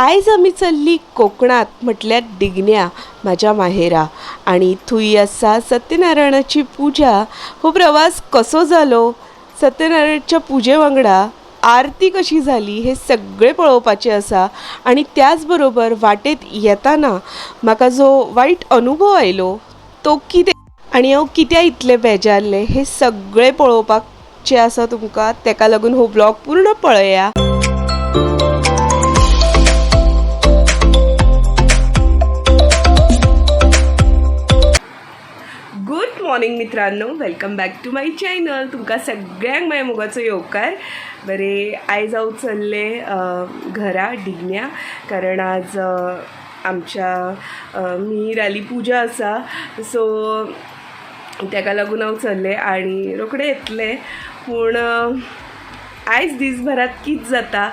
आयज आमी चल्ली कोकणात म्हटल्यार डिगन्या म्हाज्या माहेरा. आनी थंय आसा सत्यनारायणाची पुजा. हो प्रवास कसो जालो सत्यनारायणाच्या पुजे वांगडा आरती कशी जाली हे सगळें पळोवपाचें आसा आनी त्याच बरोबर वाटेत येताना म्हाका जो वायट अनुभव आयलो तो कितें आनी हांव कित्या इतलें बेजारलें हें सगळें पळोवपाचें आसा तुमकां तेका लागून हो ब्लॉग पूर्ण पळया. मॉर्निंग मित्रांनो. Welcome back to my channel तुमकां सगळ्यांक माझ्या मुगाचो येवकार बरे आयज हांव चल्ले घरा डिगन्या कारण आज आमच्या अ, आली पुजा आसा. सो तेका लागून हांव चल्लें आनी रोखडें येतलें. पूण अ, आयज दिसभरात कित जाता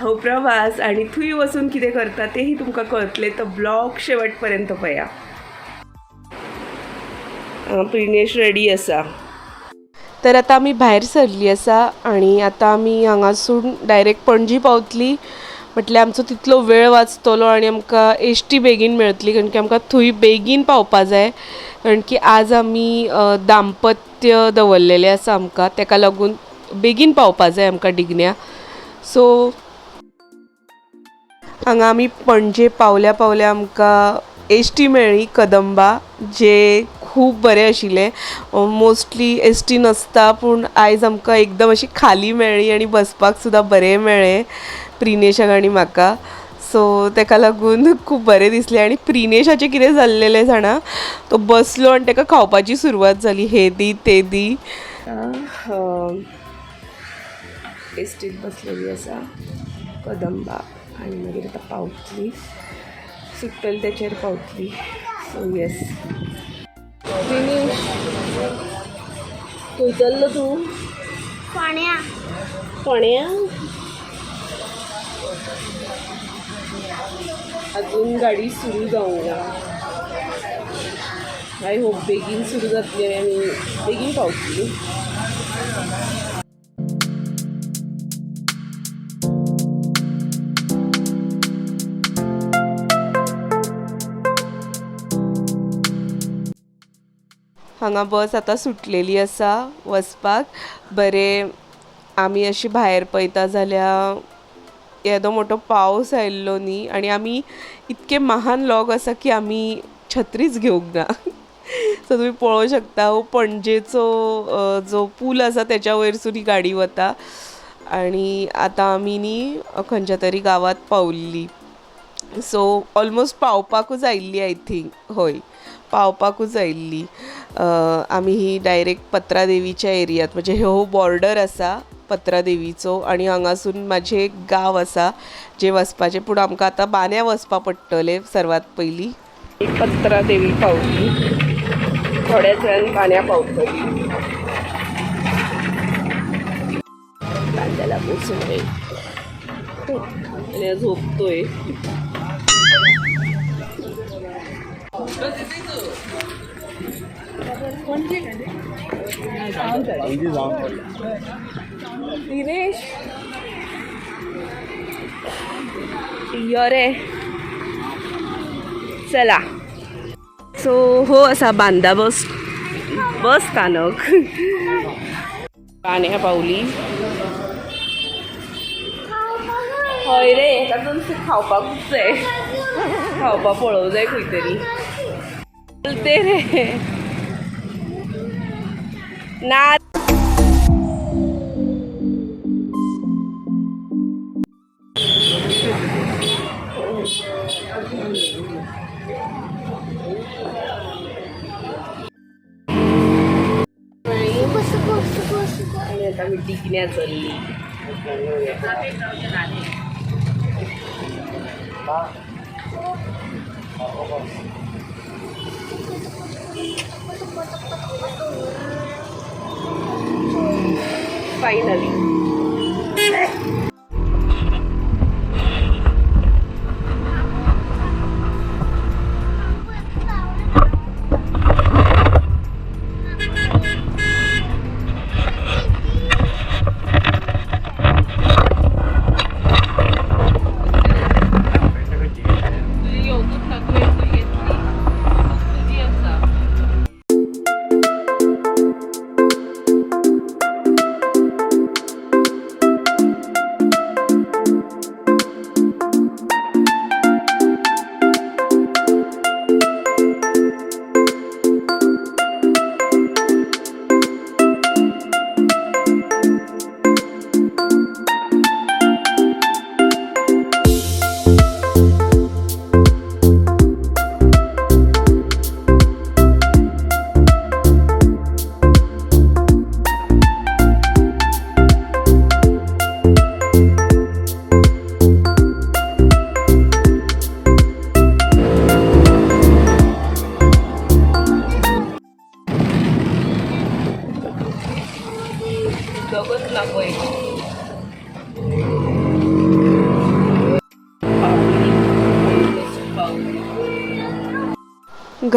हो प्रवास आनी थंय वचून कितें करता तेही तुमकां कळतलें तो ब्लॉग शेवट पर्यंत पळया अ, प्रिनेश रेडी आसा तर आतां आमी भायर सरली आसा आनी आतां आमी हांगासून डायरेक्ट पणजी पावतली. म्हटल्यार आमचो तितलो वेळ वाचतलो आनी आमकां एश्टी बेगीन मेळटली कारण की आमकां थंय बेगीन पावपा जाय. कारण की आज आमी दाम्पत्य दवरलेलें आसा आमकां तेका लागून बेगीन पावपा जाय आमकां डिगण्या सो हांगा आमी पणजे पावल्या पावल्या आमकां एश्टी मेळ्ळी कदंबा जे खूब बरें आशिल्लें मोस्टली एस टी नासता पूण आयज आमकां एकदम अशी खाली मेळ्ळी आनी बसपाक सुद्दां बरें मेळ्ळें प्रिनेशाक आनी म्हाका सो तेका लागून खूब बरें दिसलें. आनी प्रिनेशाचें कितें जाल्लेलें जाणा तो बसलो आनी ताका खावपाची सुरवात जाली हे दी ते दी. एसटीत बसलेली आसा कदंबा आनी मागीर आतां पावतली. सुट्टली तेचेर पावतली. सो येस फिनिश खंय चल्लो तूं? फोण्या. फोण्या? अजून गाडी सुरू ना आय होप बेगीन सुरू जातली आनी आमी बेगीन पावतली हांगा बस आतां सुटलेली आसा वचपाक बरें आमी अशी भायर पळयता जाल्यार येदो मोठो पावस आयिल्लो न्ही आनी आमी इतके महान लोक आसा की आमी छत्रीच घेवंक ना सो तुमी पळोवंक शकता हो पणजेचो जो पूल आसा तेच्या वयरसून ही गाडी वता. आनी आतां आमी न्ही खंयच्या तरी गांवांत पावल्ली सो ऑलमोस्ट पावपाकूच आयिल्ली आय थिंक हय. पावपाकूच आयिल्ली आमी ही डायरेक्ट पत्रादेवीच्या एरियांत म्हणजे हो बॉर्डर आसा पत्रादेवीचो आनी हांगासून म्हाजें एक गांव आसा जे वचपाचें पूण आमकां आतां बान्या वचपा पडटलें सर्वात पयलीं पत्रादेवी पावली. थोड्याच वेळान बान्या पावतली कांद्याला पोसून झोपतोय. दिनेश. यो रे चला. सो हो असा बांदा बस बस स्थानक. कान्या पावली हय रे तातूंत खावपाकूच जाय खावपाक पळोवंक जाय खंय तरी बोलते रे. ना बस आता मी टिकण्या चालली finally.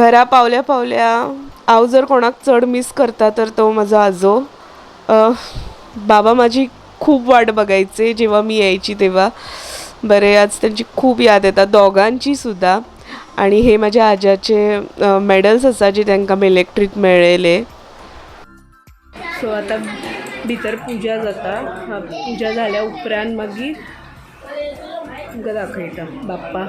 घरा पावल्या पावल्या हांव जर कोणाक चड मिस करता तर तो माझा आजो. बाबा माझी खूप वाट बघायचे जेव्हा मी यायची तेव्हा. बरे आज त्यांची खूप याद येता दोगांची सुद्धा. आणि हे माझ्या आज्याचे मेडल्स आसा जे तांकां इलेक्ट्रीक मेळ्ळेले सो आतां भितर पुजा जाता. पुजा जाल्या उपरांत मागीर तुमकां दाखयता बाप्पा.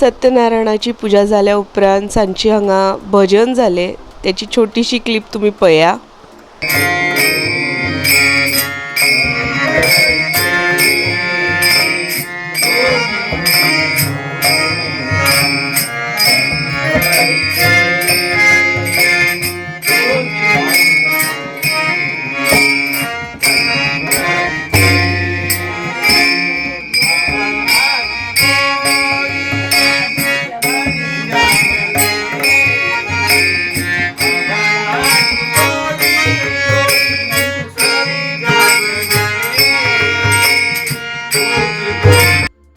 सत्यनारायणाची पुजा जाल्या उपरांत सांजची हांगा भजन जालें त्याची छोटीशी क्लिप तुमी पळया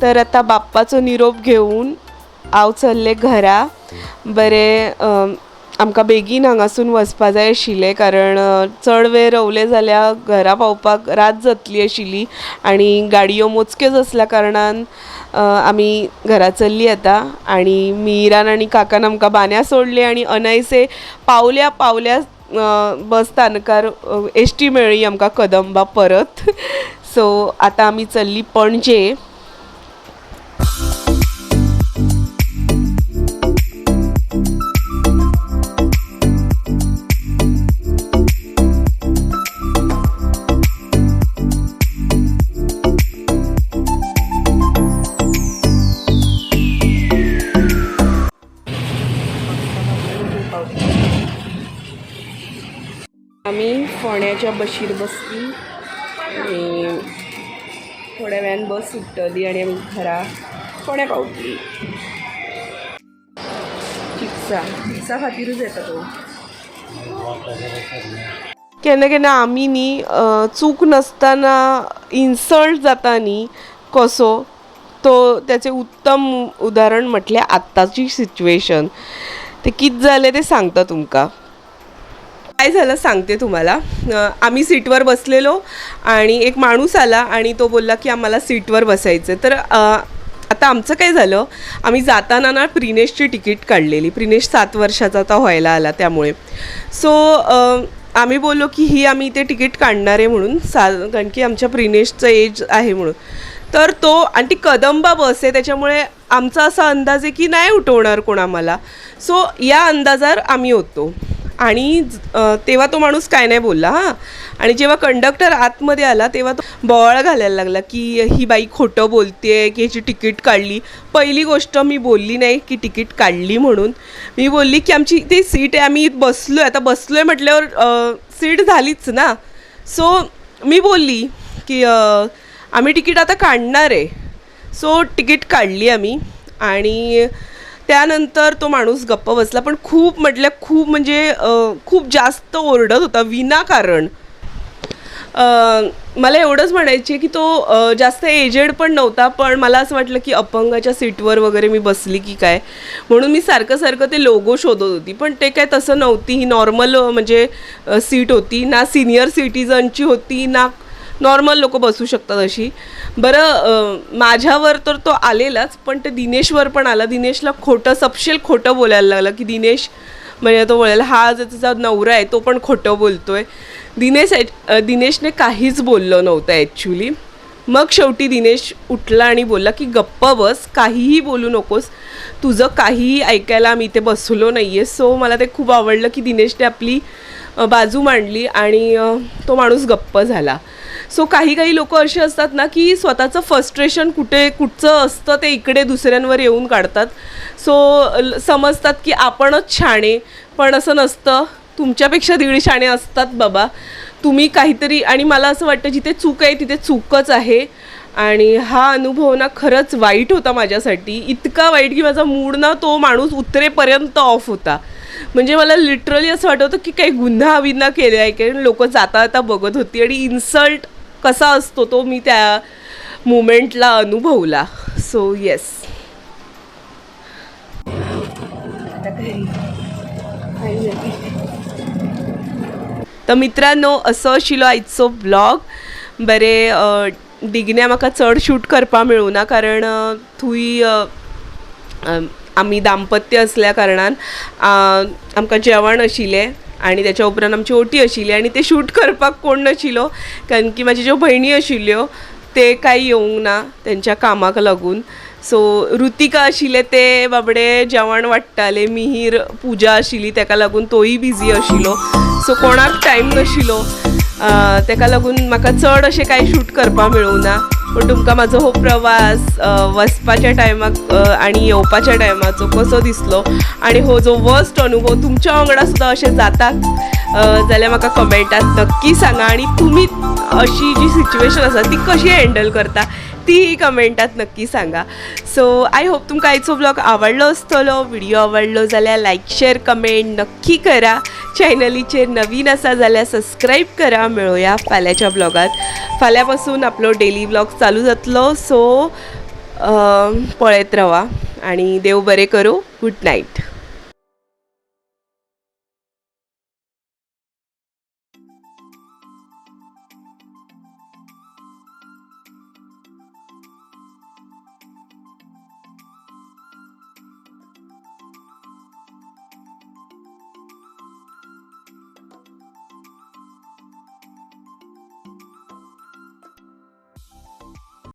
तर आतां बाप्पाचो निरोप घेवन हांव चल्लें घरा. बरें आमकां बेगीन हांगासून वचपा जाय आशिल्लें कारण चड वेळ रवले जाल्यार घरा पावपाक रात जातली आशिल्ली आनी गाडयो मोजक्योच आसल्या कारणान आमी घरा चल्लीं आतां आनी मिरान आनी काकान आमकां बांद्या सोडलें आनी अनायसे पावल्या पावल्या बस स्थानकार एश्टी टी मेळ्ळी आमकां कदंबा परत. सो आतां आमी चल्ली पणजे. आमी फोण्याच्या बशीर बसली. आनी थोड्या वेळान बस सुट्टली आनी आमी घरा फोण्या पावतली चिप्सा चिप्सा खातीरूच येता तो? केन्ना केन्ना आमी न्ही चूक नासतना इन्सल्ट जाता न्ही कसो तो त्याचे उत्तम उदाहरण म्हटल्यार आत्ताची सिच्युएशन. ते कित जालें तें सांगता तुमकां? काय झालं सांगते तुम्हाला. आम्ही सीटवर बसलेलो आणि एक माणूस आला आणि तो बोलला की आम्हाला सीटवर बसायचं तर आता आमचं काय झालं आम्ही जाताना ना प्रिनेशची तिकीट काढलेली. प्रिनेश सात वर्षाचा आता व्हायला आला त्यामुळे. सो आम्ही बोललो की ही आम्ही ते तिकीट काढणार आहे म्हणून सा कारण की आमच्या प्रिनेशचं एज आहे म्हणून. तर तो आणि ती कदंबा बस आहे त्याच्यामुळे आमचा असा अंदाज आहे की नाही उठवणार कोण आम्हाला. सो या अंदाजावर आम्ही होतो आणि तेव्हा तो माणूस काय नाही बोलला हां. आणि जेव्हा कंडक्टर आतमध्ये आला तेव्हा तो बॉळ घालायला लागला की ही बाई खोटं बोलते की ह्याची तिकीट काढली. पहिली गोष्ट मी बोलली नाही की तिकीट काढली म्हणून. मी बोलली की आमची ते सीट आहे आम्ही बसलो आहे आता बसलो आहे म्हटल्यावर सीट झालीच ना. सो मी बोलली की आम्ही तिकीट आता काढणार आहे. सो तिकीट काढली आम्ही. आणि त्यानंतर तो माणूस गप्प बसला. पण खूप म्हटलं खूप म्हणजे खूप जास्त ओरडत होता विनाकारण. मला एवढंच म्हणायचे की तो जास्त एजेड पण नव्हता पण मला असं वाटलं की अपंगाच्या सीटवर वगैरे मी बसली की काय? म्हणून मी सारखं सारखं ते लोगो शोधत होती. पण ते काय तसं नव्हती. ही नॉर्मल म्हणजे सीट होती. ना सिनियर सिटीजनची होती ना नॉर्मल लोक बसू शकतात अशी. बरं माझ्यावर तर तो आलेलाच पण ते दिनेशवर पण आला. दिनेशला खोटं सपशेल खोटं बोलायला लागलं की दिनेश म्हणजे तो बोलायला हा जो त्याचा नवरा आहे तो पण खोटं बोलतोय. दिनेश दिनेशने काहीच बोललं नव्हतं ॲक्च्युली मग शेवटी दिनेश उठला आणि बोलला की गप्प बस काहीही बोलू नकोस. तुझं काहीही ऐकायला आम्ही इथे बसलो नाही आहे सो मला ते खूप आवडलं की दिनेशने आपली बाजू मांडली आणि तो माणूस गप्प झाला. सो काही काही लोक असे असतात ना की स्वतःचं फस्ट्रेशन कुठे कुठचं असतं ते इकडे दुसऱ्यांवर येऊन काढतात. सो ल- समजतात की आपणच छाणे पण असं नसतं. तुमच्यापेक्षा दीड शाणे असतात बाबा. तुम्ही काहीतरी आणि मला असं वाटतं जिथे चूक आहे तिथे चूकच आहे. आणि हा अनुभव ना खरंच वाईट होता माझ्यासाठी. इतका वाईट की माझा मूड ना तो माणूस उतरेपर्यंत ऑफ होता. म्हणजे मला लिटरली असं वाटत होतं की काही गुन्हा विन्हा केला आहे कारण लोक जाता जाता बघत होती. आणि इन्सल्ट कसा असतो तो मी त्या मुमेंटला अनुभवला. सो येस तर मित्रांनो असो आशिल्लो आयचो ब्लॉग बरे डिगण्या म्हाका चड शूट करपा मेळूना कारण थंय आमी दाम्पत्य असल्या कारणान आमकां जेवण आशिल्लें आणि त्याच्या उपरांत आमची ओटी आशिल्ली आणि ते शूट करपाक कोण नाशिल्लो कारण की म्हाज्यो ज्यो भयणी आशिल्ल्यो ते कांय येवंक ना तेंच्या कामाक लागून. सो रुतिका आशिल्ले ते बाबडे जेवण वाडटाले मिहीर पुजा आशिल्ली तेका लागून तोय बिजी आशिल्लो सो कोणाक टायम नाशिल्लो अ, ताका लागून म्हाका चड अशें कांय शूट करपाक मेळूंक ना पण तुमकां म्हाजो हो प्रवास वचपाच्या टायमाक आनी येवपाच्या टायमाचो कसो दिसलो? आनी हो जो वर्स्ट अनुभव तुमच्या वांगडा सुद्दां अशें जाता? जाल्यार म्हाका कमेंटात नक्की सांगा आनी तुमी अशी जी सिच्युएशन आसा ती कशी हँडल करता तीही कमेंटात नक्की सांगा. सो आय होप तुमकां आयचो ब्लॉग आवडलो आसतलो व्हिडिओ आवडलो जाल्यार लाईक शेअर कमेंट नक्की करा. चॅनलीचेर नवीन आसा जाल्यार सबस्क्राईब करा. मेळोया फाल्याच्या ब्लॉगात फाल्यां पासून आपलो डेली ब्लॉग चालू जातलो. सो पळयत रावा. आणि देव बरें करूं. Good night